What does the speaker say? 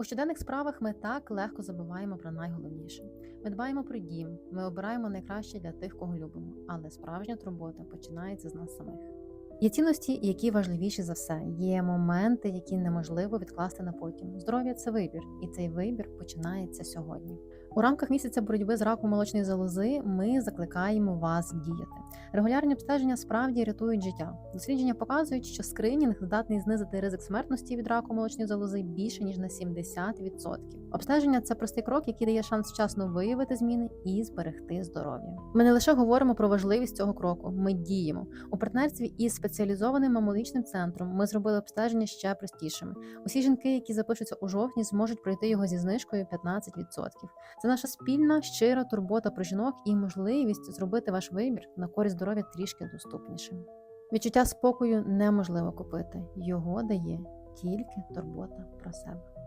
У щоденних справах ми так легко забуваємо про найголовніше. Ми дбаємо про дім, ми обираємо найкраще для тих, кого любимо, але справжня турбота починається з нас самих. Є цінності, які важливіші за все. Є моменти, які неможливо відкласти на потім. Здоров'я це вибір, і цей вибір починається сьогодні. У рамках місяця боротьби з раком молочної залози ми закликаємо вас діяти. Регулярні обстеження справді рятують життя. Дослідження показують, що скринінг здатний знизити ризик смертності від раку молочної залози більше ніж на 70%. Обстеження це простий крок, який дає шанс вчасно виявити зміни і зберегти здоров'я. Ми не лише говоримо про важливість цього кроку, ми діємо у партнерстві із спеціалізованим мамологічним центром. Ми зробили обстеження ще простішими. Усі жінки, які запишуться у жовтні, зможуть пройти його зі знижкою 15%. Це наша спільна щира турбота про жінок і можливість зробити ваш вибір на користь здоров'я трішки доступнішим. Відчуття спокою неможливо купити. Його дає тільки турбота про себе.